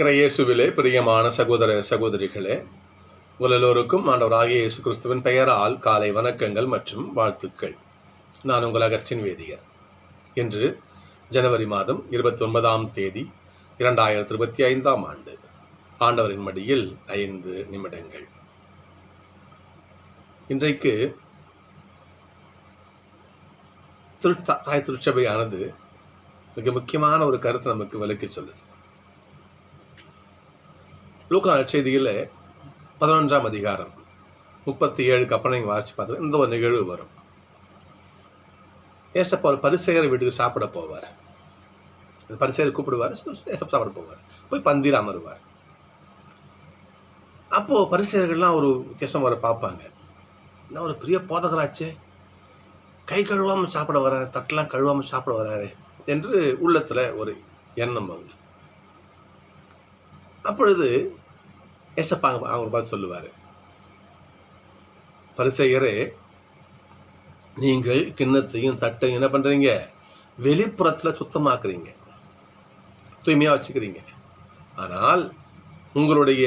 இறையேசுவிலே பிரியமான சகோதர சகோதரிகளே உங்கள் எல்லோருக்கும் ஆண்டவராகிய இயேசு கிறிஸ்துவின் பெயரால் காலை வணக்கங்கள் மற்றும் வாழ்த்துக்கள். நான் உங்கள் அகஸ்டின் வேதியர். இன்று ஜனவரி மாதம் இருபத்தி ஒன்பதாம் தேதி இரண்டாயிரத்தி இருபத்தி ஐந்தாம் ஆண்டு. ஆண்டவரின் மடியில் ஐந்து நிமிடங்கள். இன்றைக்கு திரு திருச்சபையானது மிக முக்கியமான ஒரு கருத்தை நமக்கு விளக்கி சொல்லுது. லூக்கா நற்செய்தியில் பதினொன்றாம் அதிகாரம் முப்பத்தி ஏழுக்கு அப்புறம் நீங்கள் வாசித்து பார்த்தா இந்த ஒரு நிகழ்வு வரும். ஏசப்பா ஒரு பரிசெயர் வீட்டுக்கு சாப்பிட போவார். அந்த பரிசெயர் கூப்பிடுவார் ஏசப்பா சாப்பிட போவார். போய் பந்தியில் அமருவார். அப்போது பரிசெயர்கள்லாம் ஒரு வித்தியாசம் வர பார்ப்பாங்க. என்ன ஒரு பெரிய போதகராச்சு. கை கழுவாமல் சாப்பிட வராரு தட்டெல்லாம் கழுவாமல் சாப்பிட வராரு என்று உள்ளத்தில் ஒரு எண்ணம் அவங்க அப்பொழுது ஏசப்பா அவங்க பார்த்து சொல்லுவார். பரிசெயரே நீங்கள் கிண்ணத்தையும் தட்டையும் என்ன பண்ணுறீங்க வெளிப்புறத்தில் சுத்தமாக்குறீங்க. தூய்மையாக வச்சுக்கிறீங்க. ஆனால் உங்களுடைய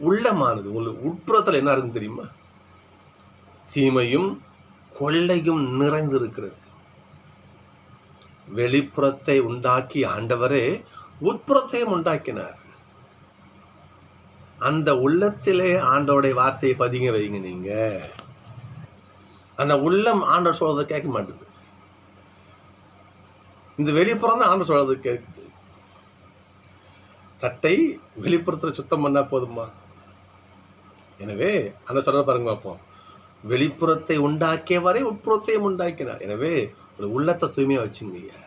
உள்ளமானது உங்களுக்கு உட்புறத்தில் என்ன இருக்குன்னு தெரியுமா? தீமையும் கொள்ளையும் நிறைந்திருக்கிறது. வெளிப்புறத்தை உண்டாக்கி ஆண்டவரே உட்புறத்தையும் உண்டாக்கினார். அந்த உள்ளத்திலே ஆண்டோடைய வார்த்தையை பதிங்க வைங்க நீங்க. அந்த உள்ளம் ஆண்டவர் சொல்றதை கேட்க மாட்டேது. இந்த வெளிப்புறம் தான் ஆண்டவர் சொல்கிறது கேட்குது. தட்டை வெளிப்புறத்தில் சுத்தம் பண்ணா போதுமா? எனவே அந்த சொல்ற பாருங்க பார்ப்போம். வெளிப்புறத்தை உண்டாக்கிய வரை உட்புறத்தையும் உண்டாக்கினார். எனவே ஒரு உள்ளத்தை தூய்மையா வச்சுங்க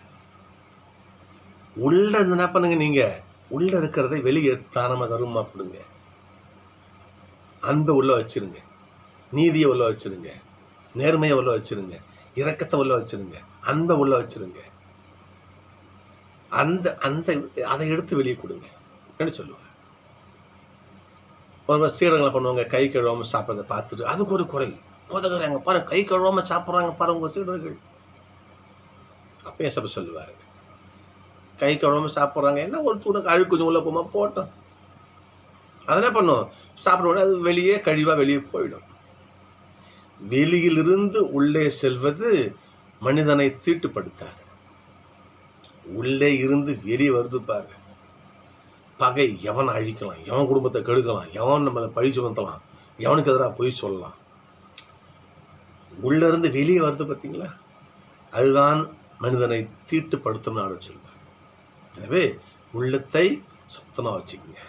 உள்ள என்ன பண்ணுங்க நீங்க? உள்ள இருக்கிறதை வெளியே தானமாக தருமா கொடுங்க. அன்பை உள்ள வச்சிருங்க. நீதியை உள்ள வச்சிருங்க. நேர்மையை உள்ள வச்சுருங்க. இரக்கத்தை உள்ள வச்சிருங்க. அன்பை உள்ள வச்சிருங்க. அந்த அந்த அதை எடுத்து வெளியே கொடுங்க. என்ன சொல்லுவாங்க? ஒரு சீடங்களை பண்ணுவாங்க கை கழுவாம சாப்பிட்றத பார்த்துட்டு. அதுக்கு ஒரு குறை போதகிறாங்க பாருங்க கை கழுவாம சாப்பிட்றாங்க பாருங்க உங்க சீடர்கள். அப்பயே சபை சொல்லுவாரு. கை கழுவாம சாப்பிட்றாங்க. என்ன ஒரு தூணக்கு அழுக்கு கொஞ்சம் உள்ள போமா போட்டோம். அதெல்லாம் பண்ணுவோம்? சாப்பிட உடனே அது வெளியே கழிவா வெளியே போயிடும். வெளியிலிருந்து உள்ளே செல்வது மனிதனை தீட்டுப்படுத்தாது. உள்ளே இருந்து வெளியே வருது பாரு பகை எவனை அழிக்கலாம் எவன் குடும்பத்தை கெடுக்கலாம் எவன் நம்மளை பழி சுமத்தலாம் எவனுக்கு எதிராக பொய் சொல்லலாம். உள்ள இருந்து வெளியே வருது பார்த்தீங்களா? அதுதான் மனிதனை தீட்டுப்படுத்தும் நாடு சொல்வார் எனவே உள்ளத்தை சுத்தமாக வச்சுக்கோங்க.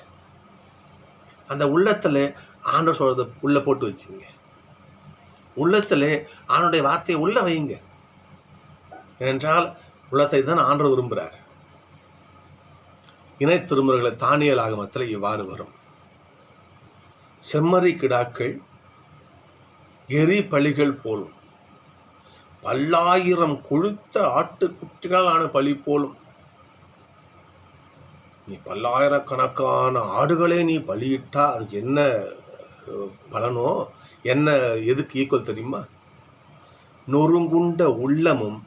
அந்த உள்ளத்தில் ஆண்டவர் சொல்கிறத உள்ளே போட்டு வச்சுங்க. உள்ளத்தில் ஆணுடைய வார்த்தையை உள்ளே வைங்க. என்றால் உள்ளத்தை தான் ஆண்டவர் விரும்புகிறார் இணை திருமுறைகளை தானியல் ஆகமத்தில் இவ்வாறு வரும். செம்மறி கிடாக்கள் எரி பழிகள் போலும் பல்லாயிரம் கொழுத்த ஆட்டுக்குட்டிகளான பழி போலும் நீ பல்லாயிரக்கணக்கான ஆடுகளே நீ பலியிட்டா அதுக்கு என்ன பலனோ? என்ன எதுக்கு ஈக்குவல் தெரியுமா? நொறுங்குண்ட உள்ளமும்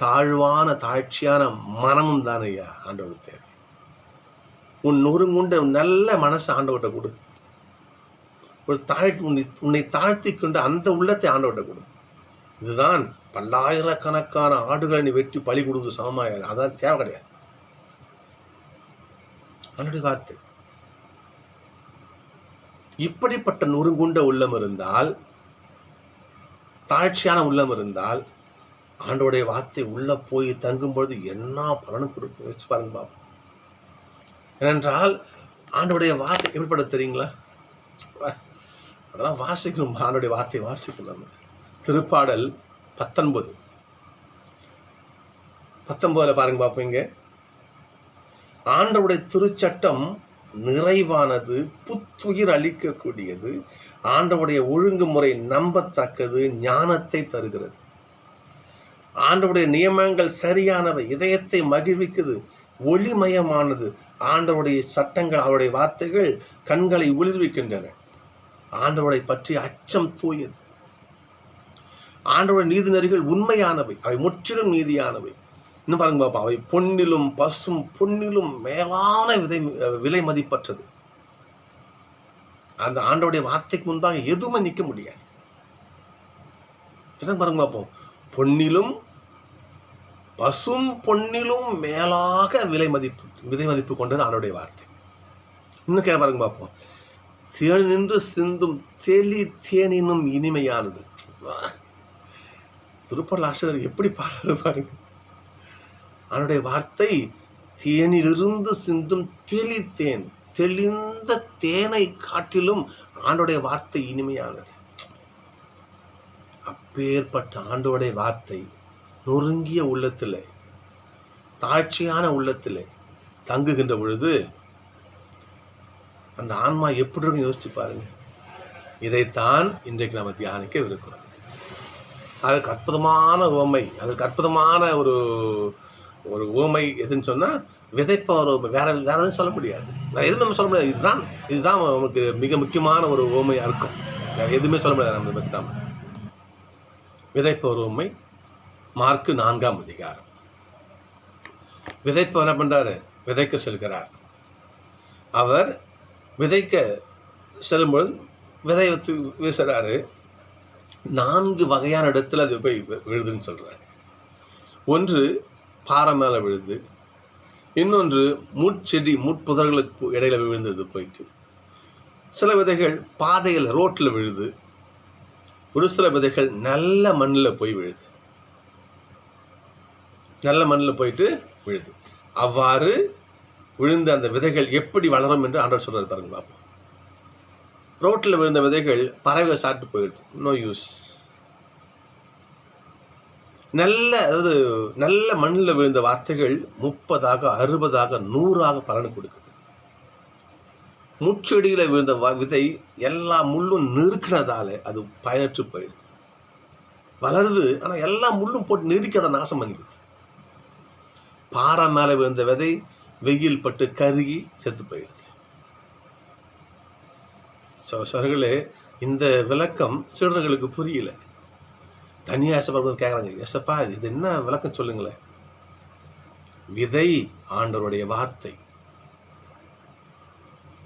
தாழ்வான தாழ்ச்சியான மனமும் தானையா ஆண்டவர் தேவை. உன் நொறுங்குண்ட நல்ல மனசு ஆண்டவர்கிட்ட கொடு. ஒரு தாழ்த்து உன்னை உன்னை தாழ்த்தி கொண்டு அந்த உள்ளத்தை ஆண்டவர்கிட்ட கொடு. இதுதான் பல்லாயிரக்கணக்கான ஆடுகளை நீ வெட்டி பலி கொடுத்து சமமாக அதான் தேவை கிடையாது. அவனுடைய வார்த்தை இப்படிப்பட்ட நொறுங்குண்ட உள்ளம் இருந்தால் தாழ்ச்சியான உள்ளம் இருந்தால் ஆண்டோடைய வார்த்தை உள்ளே போய் தங்கும் பொழுது என்ன பலனும் கொடுக்க வச்சு பாருங்க பார்ப்போம் ஏனென்றால் ஆண்டோடைய வார்த்தை எப்படிப்பட தெரியுங்களா? வா, அதெல்லாம் வாசிக்கணும். ஆண்டோடைய வார்த்தையை வாசிக்கணும் நம்ம. திருப்பாடல் பத்தொன்பது. பத்தொன்பதில் பாருங்க பார்ப்பீங்க ஆண்டவுடைய திருச்சட்டம் நிறைவானது புத்துயிர் அளிக்கக்கூடியது ஆண்டவுடைய ஒழுங்குமுறை நம்பத்தக்கது ஞானத்தை தருகிறது. ஆண்டவுடைய நியமங்கள் சரியானவை இதயத்தை மகிழ்விக்குது ஒளிமயமானது. ஆண்டவுடைய சட்டங்கள் அவருடைய வார்த்தைகள் கண்களை ஒளிர்விக்கின்றன ஆண்டவரை பற்றி அச்சம் தூயது. ஆண்டவருடைய நீதிநெறிகள் உண்மையானவை அவை முற்றிலும் நீதியானவை. இன்னும் பாருங்க பாப்பா அவை பொன்னிலும் பசும் பொன்னிலும் மேலான விதை விலை மதிப்பற்றது. அந்த ஆண்டோடைய வார்த்தைக்கு முன்பாக எதுவுமே நிற்க முடியாது. பாருங்க பார்ப்போம் பொன்னிலும் பசும் பொன்னிலும் மேலாக விலை மதிப்பு விதை மதிப்பு கொண்டது ஆண்டோடைய வார்த்தை. இன்னும் கேட்க பாருங்க பார்ப்போம் தேன் நின்று சிந்தும் தெளி தேனினும் இனிமையானது. திருப்பூர் ஆசிரியர் எப்படி பாடுறது பாருங்க. அவனுடைய வார்த்தை தேனிலிருந்து சிந்தும் தெளித்தேன். தெளிந்த தேனை காட்டிலும் ஆண்டோடைய வார்த்தை இனிமையானது. அப்பேற்பட்ட ஆண்டோடைய வார்த்தை நொறுங்கிய உள்ளத்தில் தாழ்ச்சியான உள்ளத்தில் தங்குகின்ற பொழுது அந்த ஆன்மா எப்படி இருக்கும் யோசிச்சு பாருங்க. இதைத்தான் இன்றைக்கு நம்ம தியானிக்க இருக்கிறோம் அதற்கு அற்புதமான உவமை அதற்கு அற்புதமான ஒரு ஒரு உவமை எதுன்னு சொன்னால் விதைப்பவர் உவமை. வேற வேற எதுவும் சொல்ல முடியாது. வேறு எதுவுமே நம்ம சொல்ல முடியாது. இதுதான் இதுதான் நமக்கு மிக முக்கியமான ஒரு ஓமையாக இருக்கும். வேறு எதுவுமே சொல்ல முடியாது நம்ம பற்றி தான் விதைப்பவர் உவமை மார்க்கு நான்காம் அதிகாரம். விதைப்பவர் என்ன பண்ணுறாரு விதைக்க செல்கிறார். அவர் விதைக்க செல்லும்பொழுது விதை வச்சு வீசுகிறாரு நான்கு வகையான இடத்துல அது போய் விழுதுன்னு சொல்கிறார் ஒன்று பாறை மேலே விழுது இன்னொன்று முட்செடி முட்புதர்களுக்கு போ- இடையில விழுந்தது போயிட்டு. சில விதைகள் பாதையில் ரோட்டில் விழுது. ஒரு சில விதைகள் நல்ல மண்ணில் போய் விழுது. நல்ல மண்ணில் போயிட்டு விழுது. அவ்வாறு விழுந்த அந்த விதைகள் எப்படி வளரும் என்று ஆண்டவர் சொல்றாரு பாருங்க பார்ப்போம் ரோட்டில் விழுந்த விதைகள் பறவைகள் சாப்பிட்டு போயிடுது. நோ யூஸ் நல்ல அதாவது நல்ல மண்ணில் விழுந்த வார்த்தைகள் முப்பதாக அறுபதாக நூறாக பலன் கொடுக்குது. முச்செடியில் விழுந்த வ- விதை எல்லா முள்ளும் நெருக்கினதால அது பயனற்று போயிடுது. வளருது ஆனால் எல்லா முள்ளும் போட்டு நெருக்கி அதை நாசம் பண்ணிடுது. பாறை மேலே விழுந்த விதை வெயில் பட்டு கருகி செத்து போயிடுது. ஸோ சர்களே இந்த விளக்கம் சீடர்களுக்கு புரியல. தனியாக எசப்பா கேட்குறாங்க எசப்பா இது என்ன விளக்கம் சொல்லுங்களேன். விதை ஆண்டவருடைய வார்த்தை.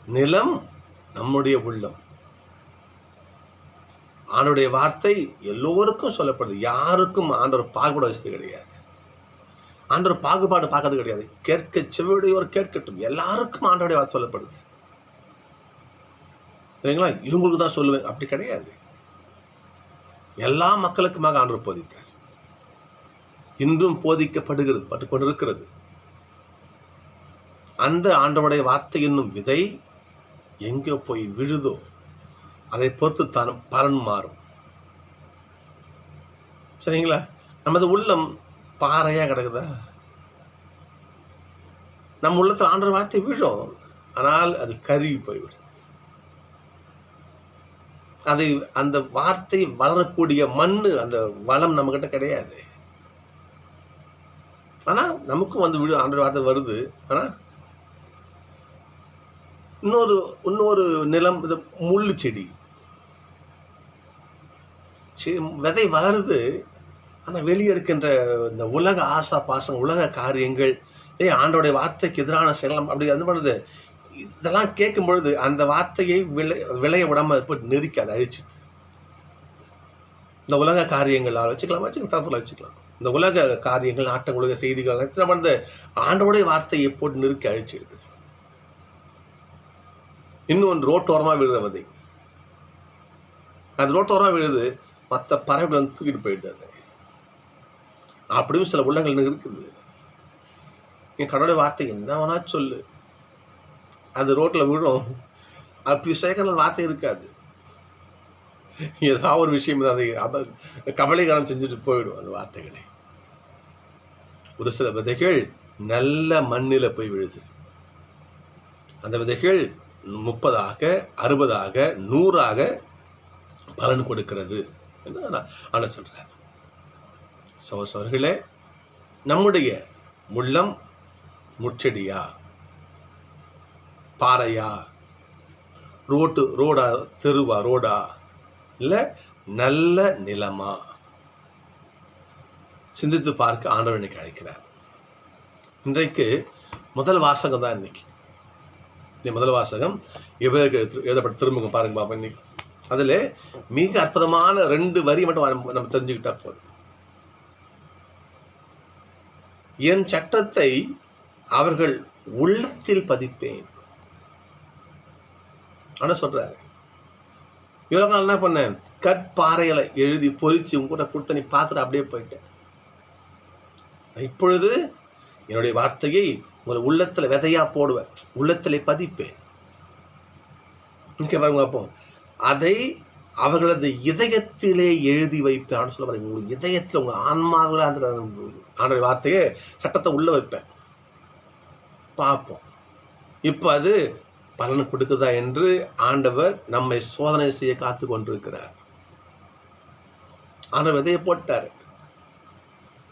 நிலம் நம்முடைய உள்ளம். ஆண்டவருடைய வார்த்தை எல்லோருக்கும் சொல்லப்படுது. யாருக்கும் ஆண்டவர் பாகுபாடு வசதி கிடையாது. ஆண்டவர் பாகுபாடு பார்க்கறது கிடையாது. கேட்க செவியுடையவர் கேட்கட்டும். எல்லாருக்கும் ஆண்டவருடைய வார்த்தை சொல்லப்படுது. சரிங்களா? இவங்களுக்கு தான் சொல்லுவேன். அப்படி கிடையாது. எல்லா மக்களுக்குமாக ஆண்டவர் போதித்தார். இன்றும் போதிக்கப்படுகிறது பட்டு கொண்டிருக்கிறது அந்த ஆண்டவருடைய வார்த்தை என்னும் விதை எங்கே போய் விழுதோ அதை பொறுத்து தான் பலன் மாறும். சரிங்களா? நமது உள்ளம் பாறையாக கிடக்குதா? நம்ம உள்ளத்தில் ஆண்டவர் வார்த்தை விழும் ஆனால் அது கருகி போய்விடும். அது அந்த வார்த்தை வளரக்கூடிய மண் அந்த வளம் நம்மக்கிட்ட கிடையாது. ஆனால் நமக்கும் வந்து விழு ஆண்டு வார்த்தை வருது. ஆனால் இன்னொரு இன்னொரு நிலம் இது முள்ளு செடி. சரி விதை வளருது. ஆனால் வெளியே இருக்கின்ற இந்த உலக ஆசா பாசம் உலக காரியங்கள் ஏய் ஆண்டோடைய வார்த்தைக்கு எதிரான செயலம் அப்படி அது பண்ணுது. இதெல்லாம் கேட்கும் பொழுது அந்த வார்த்தையை விளை விளைய விடாம அது போட்டு நெருக்கி அதை அழிச்சு. இந்த உலக காரியங்கள் வச்சுக்கலாம் வச்சுக்கலாம் தப்புல வச்சுக்கலாம். இந்த உலக காரியங்கள் நாட்டம் உலக செய்திகள் நம்ம அந்த ஆண்டோடைய வார்த்தையை போட்டு நெருக்கி அழிச்சிடுது. இன்னொன்று ரோட்டோரமாக விழுற விதை. அது ரோட்டோரமாக விழுது மற்ற பறவைகள் வந்து தூக்கிட்டு போயிடுது அது. அப்படியும் சில உள்ளங்கள் இருக்குது. என் கடவுளுடைய வார்த்தை என்ன வேணா சொல்லு. அந்த ரோட்டில் விழும். அப்படி சேகரில் வார்த்தை இருக்காது. ஏதாவது ஒரு விஷயம் அந்த அப கபலீகரம் செஞ்சுட்டு போயிடும் அந்த வார்த்தைகளை. ஒரு சில விதைகள் நல்ல மண்ணில் போய் விழுது. அந்த விதைகள் முப்பதாக அறுபதாக நூறாக பலன் கொடுக்கிறது என்று ஆன சொல்கிறார் சோசர்களே நம்முடைய முள்ளம் முச்செடியா பாறையா? ரோட்டு ரோடா தெருவா ரோடா? இல்லை நல்ல நிலமா? சிந்தித்து பார்க்க ஆண்டவர் இன்னைக்கு அழைக்கிறார். இன்றைக்கு முதல் வாசகம் தான் இன்னைக்கு. இந்த முதல் வாசகம். எவ்வளவு எழுதப்பட்ட திரும்புங்க பாருங்க பாப்பா இன்னைக்கு. அதில் மிக அற்புதமான ரெண்டு வரி மட்டும் நம்ம- நம்ம தெரிஞ்சுக்கிட்டா போதும். என் சட்டத்தை அவர்கள் உள்ளத்தில் பதிப்பேன். ஆனால் சொல்கிறாரு இவ்வளோ காலம் என்ன பண்ணேன் கற்பாறைகளை எழுதி பொறிச்சு உங்ககிட்ட கொடுத்த நீ பார்த்துட்டு அப்படியே போயிட்டேன் இப்பொழுது என்னுடைய வார்த்தையை உங்களை உள்ளத்தில் விதையாக போடுவேன். உள்ளத்தில் பதிப்பேன். இங்க பாருங்க அப்போ அதை அவர்களது இதயத்திலே எழுதி வைப்பேன். சொல்ல பாருங்க. உங்கள் இதயத்தில் உங்கள் ஆன்மாவில் அந்த ஆண்டுடைய வார்த்தையை சட்டத்தை உள்ளே வைப்பேன். பார்ப்போம். இப்போ அது பலன் கொடுக்குதா என்று ஆண்டவர் நம்மை சோதனை செய்ய காத்து கொண்டிருக்கிறார். ஆனால் விதையை போட்டார்.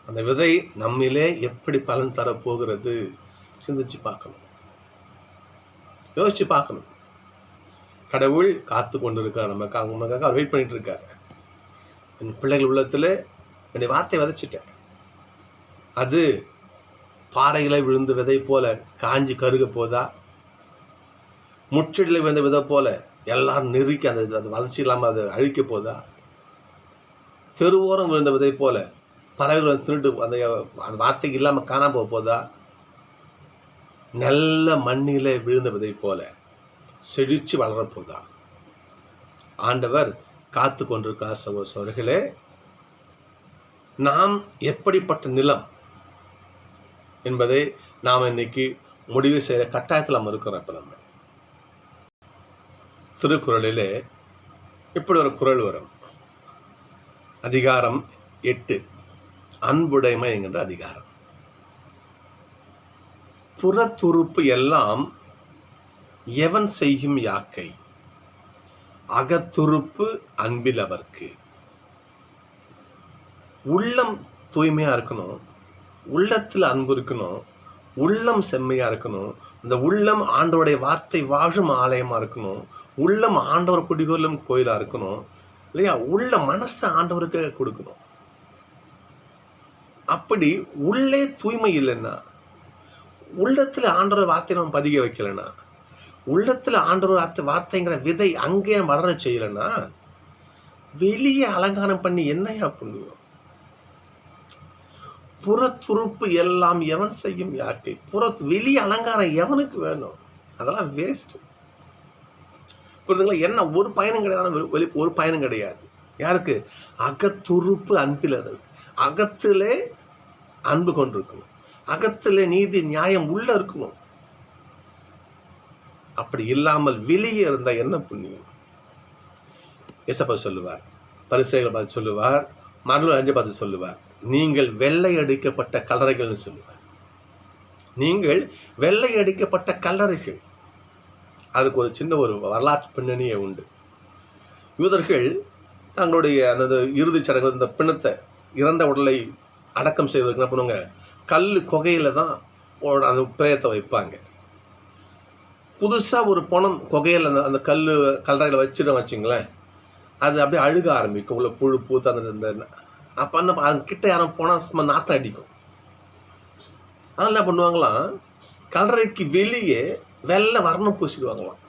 அந்த விதை நம்மிலே எப்படி பலன் தரப்போகிறது? சிந்திச்சு பார்க்கணும். யோசிச்சு பார்க்கணும். கடவுள் காத்து கொண்டு நமக்காக. உனக்காக அவர் வெயிட் பண்ணிட்டு இருக்காரு. என் பிள்ளைகள் உள்ளத்தில் என்னுடைய வார்த்தை விதைச்சிட்டேன் அது பாறைகளை விழுந்து விதை போல காஞ்சி கருக போதா? முச்செடியில் விழுந்த விதை போல எல்லாரும் நெருக்கி அந்த அது வளர்ச்சி இல்லாமல் அதை அழிக்க போதா? தெருவோரம் விழுந்த விதை போல பறவைகள் திருட்டு அந்த அந்த வார்த்தைக்கு இல்லாமல் காணாமல் போக போதா? நல்ல மண்ணிலே விழுந்த விதை போல செழிச்சு வளரப்போதா ஆண்டவர் காத்து கொண்டிருக்கிறார் சகோ சோர்களே நாம் எப்படிப்பட்ட நிலம் என்பதை நாம் இன்னைக்கு முடிவு செய்கிற கட்டாயத்தில் நம்ம இருக்கிறோம் இப்போ நம்ம. திருக்குறளிலே இப்படி ஒரு குறள் வரும். அதிகாரம் எட்டு. அன்புடைமை என்கின்ற அதிகாரம். புறத்துறுப்பு எல்லாம் எவன் செய்யும் யாக்கை? அகத்துறுப்பு அன்பில் அவர்க்கு. உள்ளம் தூய்மையாக இருக்கணும். உள்ளத்தில் அன்பு இருக்கணும். உள்ளம் செம்மையா இருக்கணும். இந்த உள்ளம் ஆண்டோடைய வார்த்தை வாழும் ஆலயமா இருக்கணும். உள்ளம் ஆண்டவர் குடிகொள்ளும் கோயிலாக இருக்கணும் இல்லையா? உள்ள மனசை ஆண்டவருக்கு கொடுக்கணும். அப்படி உள்ளே தூய்மை இல்லைன்னா உள்ளத்தில் ஆண்டவர் வார்த்தை நம்ம பதிக வைக்கலைன்னா உள்ளத்தில் ஆண்டவர் வார்த்தை வார்த்தைங்கிற விதை அங்கேயே வளர செய்யலைன்னா வெளியே அலங்காரம் பண்ணி என்னையா புண்ணியம் புறத்துறுப்பு எல்லாம் எவன் செய்யும் யாருக்கு புற வெளியே அலங்காரம் எவனுக்கு வேணும்? அதெல்லாம் வேஸ்ட்டு புரியுதுங்களா என்ன ஒரு பயனும் கிடையாது வெளி ஒரு பயனும் கிடையாது. யாருக்கு? அகத்துறுப்பு அன்பில் அது அகத்திலே அன்பு கொண்டிருக்கணும். அகத்திலே நீதி நியாயம் உள்ள இருக்கணும். அப்படி இல்லாமல் வெளியே இருந்தால் என்ன புண்ணியம்? எசப்பா சொல்லுவார் பரிசைகளை பார்த்து சொல்லுவார் மரணம் அஞ்சு பார்த்து சொல்லுவார் நீங்கள் வெள்ளை அடிக்கப்பட்ட கல்லறைகள்னு சொல்லுவார். நீங்கள் வெள்ளை அடிக்கப்பட்ட கல்லறைகள். அதுக்கு ஒரு சின்ன ஒரு வரலாற்று பின்னணியே உண்டு. யூதர்கள் தங்களுடைய அந்த இறுதிச் சடங்கு இந்த பிணத்தை இறந்த உடலை அடக்கம் செய்வதற்கு என்ன பண்ணுவாங்க? கல் குகையில் தான் அந்த பிரேயத்தை வைப்பாங்க. புதுசாக ஒரு பணம் குகையில் அந்த அந்த கல் கல்லறையில் வச்சுட்டோம் வச்சுங்களேன். அது அப்படியே அழுக ஆரம்பிக்கும். உள்ள புழு பூத்து அந்த இந்த அப்போ என்ன அது கிட்ட யாரும் போனால் சும்மா நாற்றம் அடிக்கும். அதெல்லாம் என்ன பண்ணுவாங்களாம்? கல்றைக்கு வெளியே வெள்ளை வர்ணம் பூசிடுவாங்களாம்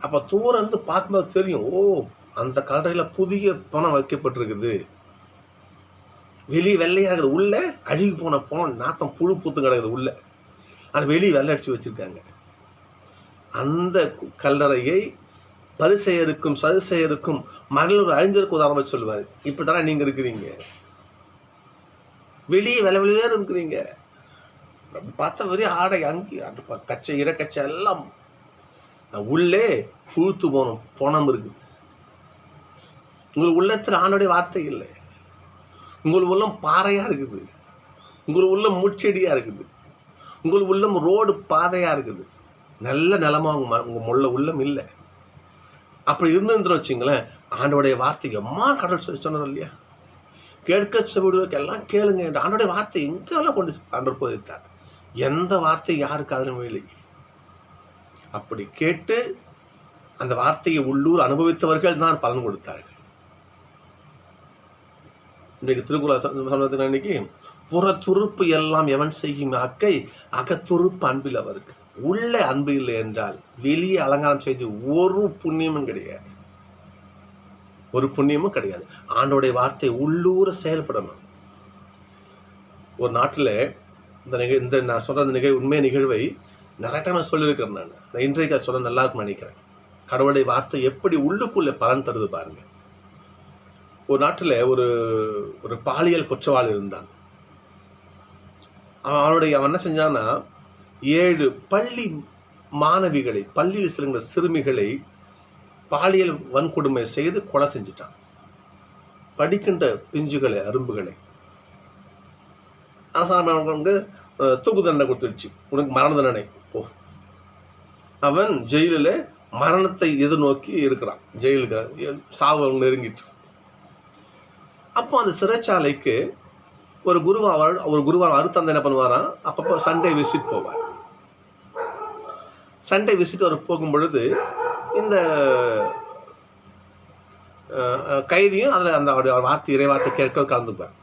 அப்போ தூரந்து பார்க்கும்போது தெரியும் ஓ அந்த கல்லறையில் புதிய பணம் வைக்கப்பட்டிருக்குது. வெளியே வெள்ளையாக இருக்குது. உள்ளே அழுகி போன பணம் நாத்தம் புழு பூத்து கிடக்குது உள்ளே. ஆனால் வெளியே வெள்ளை அடித்து வச்சிருக்காங்க. அந்த கல்லறையை பரிசெயருக்கும் சதுசெயருக்கும் மகளிர் ஒரு அறிஞருக்கு உதாரணமாக சொல்லுவார். இப்படி தானே நீங்கள் இருக்கிறீங்க? வெளியே வெள்ளை வெளியே இருக்கிறீங்க. பார்த்தா வெறும் ஆடை அங்கி கச்சை ப- கச்சை எல்லாம் உள்ளே புழுத்து போனோம். பணம் இருக்குது. உங்கள் உள்ளத்தில் ஆணுடைய வார்த்தை இல்லை. உங்கள் உள்ளம் பாறையாக இருக்குது. உங்கள் உள்ளம் முச்செடியாக இருக்குது. உங்கள் உள்ளம் ரோடு பாதையாக இருக்குது. நல்ல நிலமா உங்க ம- உங்க முள்ள உள்ளம் இல்லை. அப்படி இருந்திருந்து வச்சுங்களேன் ஆண்டோடைய வார்த்தை எம்மா கடல் சொல்லி சொன்னார் இல்லையா? கேட்க சொல்லுவதற்கு எல்லாம் கேளுங்க ஆண்டோடைய வார்த்தை எங்கெல்லாம் கொண்டு ஆண்டவர் போதித்தார். எந்த வார்த்தை யாருக்கு அதிலும் இல்லை. அப்படி கேட்டு அந்த வார்த்தையை உள்ளூர் அனுபவித்தவர்கள் தான் பலன் கொடுத்தார்கள். இன்றைக்கு திருக்குறள் சமூகத்தின் அன்னைக்கு புற துருப்பு எல்லாம் எவன் செய்யும் அக்கை அகத்துருப்பு அன்பில் அவருக்கு. உள்ளே அன்பு இல்லை என்றால் வெளியே அலங்காரம் செய்து ஒரு புண்ணியமும் கிடையாது. ஒரு புண்ணியமும் கிடையாது. ஆண்டோடைய வார்த்தை உள்ளூர செயல்படணும். ஒரு நாட்டில் இந்த நிகழ் இந்த நான் சொல்கிற அந்த நிகழ்வு உண்மை நிகழ்வை நிறைய டைம் நான் சொல்லியிருக்கிறேன் நான். நான் இன்றைக்கு அதை சொல்ல நல்லா இருக்கும்னு நினைக்கிறேன். கடவுளுடைய வார்த்தை எப்படி உள்ளுக்குள்ளே பலன் தருது பாருங்க. ஒரு நாட்டில் ஒரு ஒரு பாலியல் குற்றவாளி இருந்தான். அவன் அவனுடைய அவன் என்ன செஞ்சான்னா ஏழு பள்ளி மாணவிகளை பள்ளியில் சிறுங்கிற சிறுமிகளை பாலியல் வன்கொடுமை செய்து கொலை செஞ்சிட்டான். படிக்கின்ற பிஞ்சுகளை அரும்புகளை. அரசாங்கம் தூக்கு தண்டனை கொடுத்துடுச்சு. உனக்கு மரண தண்டனை. ஓ அவன் ஜெயிலில் மரணத்தை எதிர்நோக்கி இருக்கிறான். ஜெயிலுக்கு சாவு நெருங்கிட்டு. அப்போ அந்த சிறைச்சாலைக்கு ஒரு குருவா ஒரு குருவார் அறுத்தந்தை என்ன பண்ணுவாராம்? அப்பப்போ சண்டே விசிட் போவார். சண்டே விசிட் அவர் போகும் பொழுது இந்த கைதியும் அதில் அந்த அவருடைய வார்த்தை இறைவார்த்தை கேட்க கலந்துப்பார்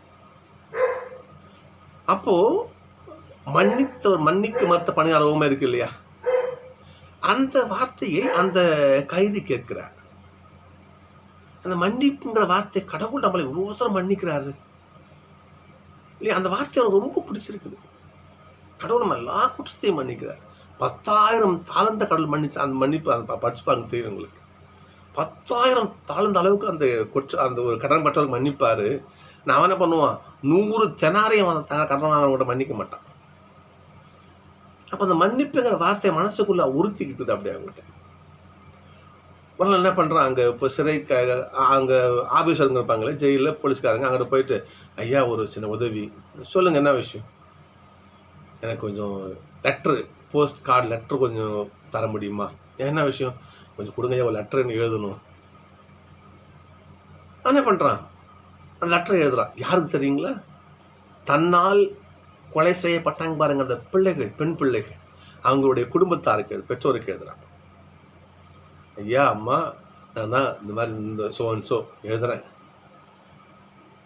அப்போ மன்னித்த மன்னிக்கு மறுத்த பணியாளர் இருக்கு இல்லையா? அந்த வார்த்தையை அந்த கைதி கேட்கிறார். அந்த மன்னிப்புங்கிற வார்த்தை கடவுள் நம்மளை ஒருவசரம் மன்னிக்கிறாரு. இல்லையா அந்த வார்த்தை அவனுக்கு ரொம்ப பிடிச்சிருக்குது. கடவுள் நம்ம எல்லா குற்றத்தையும் மன்னிக்கிறார். பத்தாயிரம் தாழ்ந்த கடவுள் மன்னிச்சு அந்த மன்னிப்பு அந்த படிச்சுப்பாங்க தெரியும் உங்களுக்கு? பத்தாயிரம் தாழ்ந்த அளவுக்கு அந்த குற்ற அந்த ஒரு கடன் பட்டவருக்கு மன்னிப்பாரு. நான் என்ன பண்ணுவான்? நூறு தெனாரையும் அவன் கடன் வாங்குறவங்க மன்னிக்க மாட்டான். அப்போ அந்த மன்னிப்புங்கிற வார்த்தையை மனசுக்குள்ளே உறுத்திக்கிட்டுது அப்படியே அவங்ககிட்ட ஒரு என்ன பண்ணுறான் அங்கே இப்போ சிறை க அங்கே ஆஃபீஸருங்க இருப்பாங்களே ஜெயிலில் போலீஸ்காரங்க அங்கிட்ட போயிட்டு ஐயா ஒரு சின்ன உதவி. சொல்லுங்கள் என்ன விஷயம்? எனக்கு கொஞ்சம் லெட்ரு போஸ்ட் கார்டு லெட்ரு கொஞ்சம் தர முடியுமா? என்ன விஷயம்? கொஞ்சம் கொடுங்க ஒரு லெட்டர் எழுதணும். என்ன பண்ணுறான் அந்த லெட்டரை எழுதுறான். யாருக்கு தெரியுங்களா? தன்னால் கொலை செய்யப்பட்டாங்க பாருங்க அந்த பிள்ளைகள் பெண் பிள்ளைகள் அவங்களுடைய குடும்பத்தாருக்கு பெற்றோருக்கு எழுதுறாங்க. ஐயா அம்மா நான் தான் இந்த மாதிரி இந்த சோ அண்ட் சோ எழுதுறேன்.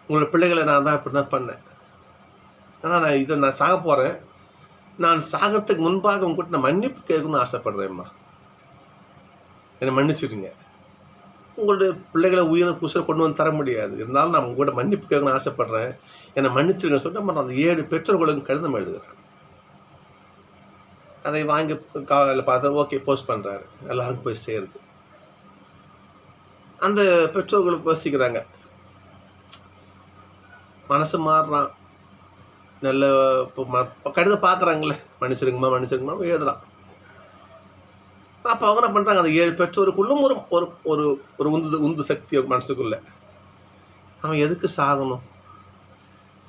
உங்களோட பிள்ளைகளை நான் தான் இப்படி தான் பண்ணேன். ஆனால் நான் இதை நான் சாக போகிறேன் நான் சாகிறதுக்கு முன்பாக உங்ககிட்ட நான் மன்னிப்பு கேட்கணும்னு ஆசைப்பட்றேன்ம்மா என்னை மன்னிச்சிடுங்க. உங்களுடைய பிள்ளைகளை உயிரை குசரை கொண்டு வந்து தர முடியாது. இருந்தாலும் நான் உங்கள்கிட்ட மன்னிப்பு கேட்கணும்னு ஆசைப்பட்றேன். என்னை மன்னிச்சிருங்கன்னு சொல்லிட்டு நம்ம அந்த ஏழு பெற்றோர்களுக்கு கடிதம் எழுதுகிறேன். அதை வாங்கி காலையில் பார்த்து ஓகே போஸ்ட் பண்ணுறாரு எல்லாருக்கும் போய் சேருது. அந்த பெற்றோர்கள் யோசிக்கிறாங்க. மனசு மாறுறான். நல்ல இப்போ ம இப்போ கடிதம் பார்க்குறாங்களே. மன்னிச்சிருங்கம்மா மன்னிச்சிருங்கம்மா எழுதுறான் அப்போ அவங்க என்ன பண்ணுறாங்க அந்த ஏழு பெற்றோருக்குள்ளும் ஒரு ஒரு ஒரு ஒரு உந்து உந்து சக்தி மனசுக்குள்ள. அவன் எதுக்கு சாகணும்?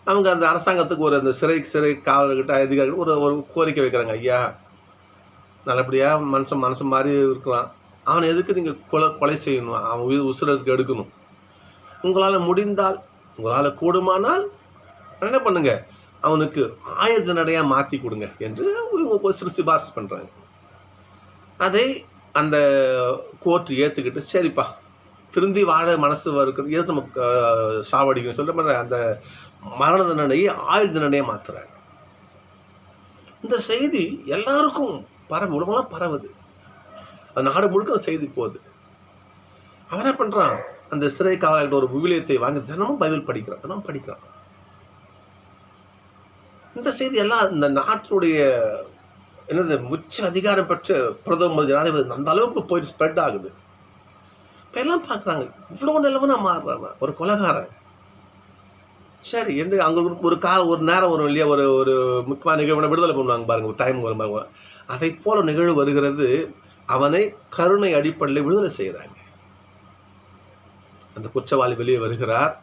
அவங்க அந்த அரசாங்கத்துக்கு ஒரு அந்த சிறை சிறை காவலர்கிட்ட அதிகாரிகள் ஒரு ஒரு கோரிக்கை வைக்கிறாங்க ஐயா நல்லபடியாக மனுஷன் மனசு மாதிரி இருக்கிறான். அவனை எதுக்கு நீங்கள் கொலை கொலை செய்யணும்? அவன் உயிர் உசுரத்துக்கு எடுக்கணும். உங்களால் முடிந்தால் உங்களால் கூடுமானால் என்ன பண்ணுங்கள் அவனுக்கு ஆயுத நடையாக மாற்றி கொடுங்க என்று இவங்க போய் சிறு சிபாரிசு பண்ணுறாங்க அதை அந்த கோர்ட்டு ஏற்றுக்கிட்டு சரிப்பா. திருந்தி வாழ மனசு இருக்கிறது எதுக்கு நம்ம சாவடிக்கணும்? சொல்லிட்டு பண்ண அந்த மரண தண்டனையை ஆயுள் தண்டனையை மாற்றுறாங்க இந்த செய்தி எல்லாருக்கும் பரவு உலகம்லாம் பரவுது. அந்த நாடு முழுக்க அந்த செய்தி போகுது. அவன் என்ன பண்ணுறான் அந்த சிறை காவலர்கிட்ட ஒரு விவிலியத்தை வாங்கி தினமும் பைபிள் படிக்கிறான். தினமும் படிக்கிறான். இந்த செய்தி எல்லாம் இந்த நாட்டினுடைய என்னது உச்ச அதிகாரம் பெற்ற பிரதம ஜனாதிபதி அந்த அளவுக்கு போயிட்டு ஸ்ப்ரெட் ஆகுது. இப்போ எல்லாம் பார்க்குறாங்க இவ்வளோ நிலவனா மாறுறான் ஒரு கொலைகாரன். சரி என்று அங்கே ஒரு கால ஒரு நேரம் வரும் இல்லையா? ஒரு ஒரு முக்கியமான நிகழ்வு விடுதலை பண்ணுவாங்க பாருங்க ஒரு டைம் வரும் பாருங்க. அதை போல நிகழ்வு வருகிறது. அவனை கருணை அடிப்படையில் விடுதலை செய்கிறாங்க. அந்த குற்றவாளி வெளியே வருகிறார்.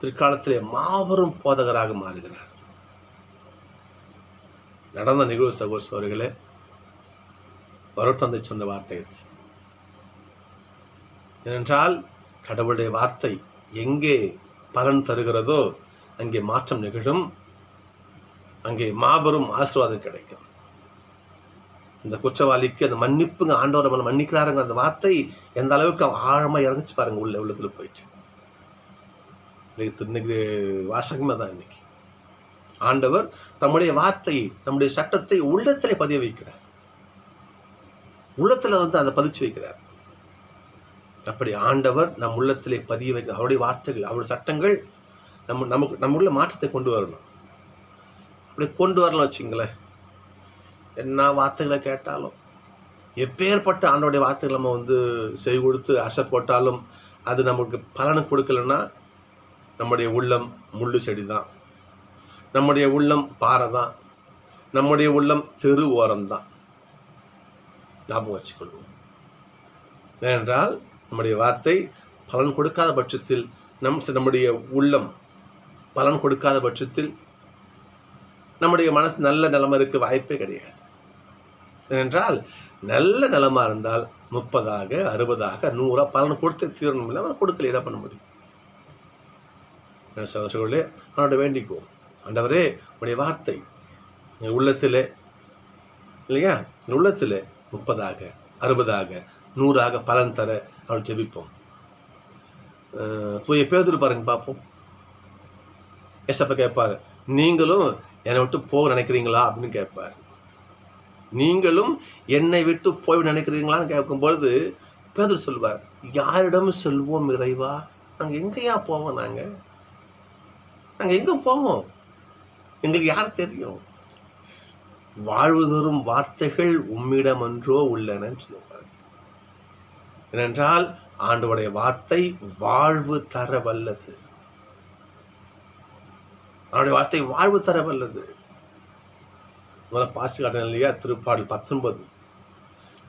பிற்காலத்திலே மாபெரும் போதகராக மாறுகிறார். நடந்த நிகழ்வு சகோதர சோர்களே வருத்தந்தை சொன்ன வார்த்தை இது. ஏனென்றால் கடவுளுடைய வார்த்தை எங்கே பலன் தருகிறதோ அங்கே மாற்றம் நிகழும். அங்கே மாபெரும் ஆசீர்வாதம் கிடைக்கும். இந்த குற்றவாளிக்கு அந்த மன்னிப்புங்க ஆண்டவர் நம்மளை மன்னிக்கிறாருங்க அந்த வார்த்தை எந்த அளவுக்கு ஆழமாக இறங்கிச்சு பாருங்க உள்ள உள்ளத்துல போயிட்டு. இன்னைக்கு வாசகமே தான் இன்னைக்கு. ஆண்டவர் தம்முடைய வார்த்தையை நம்முடைய சட்டத்தை உள்ளத்திலே பதிய வைக்கிறார். உள்ளத்தில் வந்து அதை பதிச்சு வைக்கிறார். அப்படி ஆண்டவர் நம் உள்ளத்திலே பதிய வைக்க அவருடைய வார்த்தைகள் அவருடைய சட்டங்கள் நம்ம நமக்கு நம்ம உள்ள மாற்றத்தை கொண்டு வரணும். அப்படி கொண்டு வரலாம் வச்சுங்களேன். என்ன வார்த்தைகளை கேட்டாலும் எப்பேற்பட்ட ஆண்டோடைய வார்த்தைகளை நம்ம வந்து செய் கொடுத்து அசை போட்டாலும் அது நமக்கு பலனை கொடுக்கலன்னா நம்முடைய உள்ளம் முள்ளு செடி தான் நம்முடைய உள்ளம் பாறை தான் நம்முடைய உள்ளம் தெரு ஓரம் தான் ஞாபகம் வச்சுக்கொள்வோம். ஏனென்றால் நம்முடைய வார்த்தை பலன் கொடுக்காத பட்சத்தில் நம் நம்முடைய உள்ளம் பலன் கொடுக்காத பட்சத்தில் நம்முடைய மனசு நல்ல நிலைமை இருக்க வாய்ப்பே கிடையாது. ஏனென்றால் நல்ல நிலமாக இருந்தால் முப்பதாக அறுபதாக நூறாக பலன் கொடுத்து தீரணும் இல்லை அதை கொடுக்கல என்ன பண்ண முடியும். சகோதரர்களே அவனோட வேண்டிக்குவோம். ஆண்டவரே உடைய வார்த்தை என் உள்ளத்தில் இல்லையா? என் உள்ளத்தில் முப்பதாக அறுபதாக நூறாக பலன் தர அவன் ஜெபிப்போம். போய் தூய பேதுரு பாருங்க பார்ப்போம். எசப்ப கேட்பாரு நீங்களும் என்னை விட்டு போக நினைக்கிறீங்களா? அப்படின்னு கேட்பார். நீங்களும் என்னை விட்டு போய் நினைக்கிறீங்களான்னு கேட்கும்பொழுது பேதுரு சொல்லுவார் யாரிடம் செல்வோம் இறைவா? நாங்கள் எங்கேயா போவோம் நாங்கள் நாங்கள் எங்கே போவோம்? எங்களுக்கு யார் தெரியும்? வாழ்வு தரும் வார்த்தைகள் உம்மிடம் என்றோ உள்ளனன்னு சொல்லுவாங்க ஏனென்றால் ஆண்டவருடைய வார்த்தை வாழ்வு தர வல்லது அவருடைய வார்த்தை வாழ்வு தர வல்லது முதல்ல பாசி காட்டின இல்லையா? திருப்பாடல் பத்தொன்பது.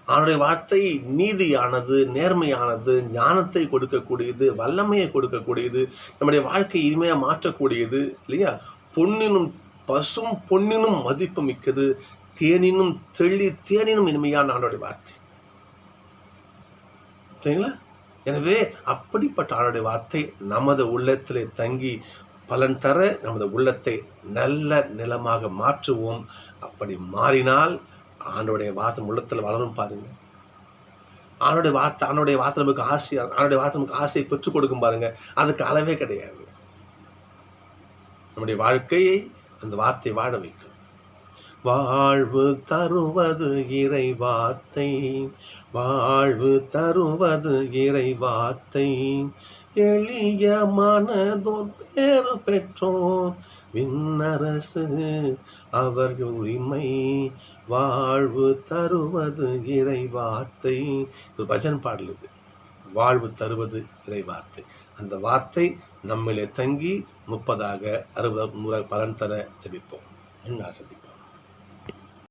அவனுடைய வார்த்தை நீதியானது நேர்மையானது ஞானத்தை கொடுக்கக்கூடியது வல்லமையை கொடுக்கக்கூடியது நம்முடைய வாழ்க்கை இனிமையாக மாற்றக்கூடியது இல்லையா? பொன்னினும் பசும் பொன்னினும் மதிப்பு மிக்கது தேனினும் தெளி தேனினும் இனிமையான ஆண்டோடைய வார்த்தை. சரிங்களா? எனவே அப்படிப்பட்ட ஆண்டோடைய வார்த்தை நமது உள்ளத்திலே தங்கி பலன் தர நமது உள்ளத்தை நல்ல நிலமாக மாற்றுவோம். அப்படி மாறினால் ஆண்டோடைய வார்த்தை உள்ளத்தில் வளரும் பாருங்க. ஆணுடைய வார்த்தை ஆணுடைய வார்த்தை நமக்கு ஆசை ஆணுடைய வார்த்தை நமக்கு ஆசையை பெற்றுக் கொடுக்கும் பாருங்க. அதுக்கு அளவே கிடையாது. நம்முடைய வாழ்க்கையை அந்த வார்த்தை வாழ வைக்கும். வாழ்வு தருவது இறை வார்த்தை வாழ்வு தருவது இறை வார்த்தை எளிய மனதோர் பேறு பெற்றோர் விண்ணரசு அவர்கள் உரிமை. வாழ்வு தருவது இறை வார்த்தை இது பஜன் பாடல் இது. வாழ்வு தருவது இறை வார்த்தை அந்த வார்த்தை நம்மிலே தங்கி முப்பதாக அறுபது நூறாக பலன் தர ஜபிப்போம். என்ன ஆசதிப்போம்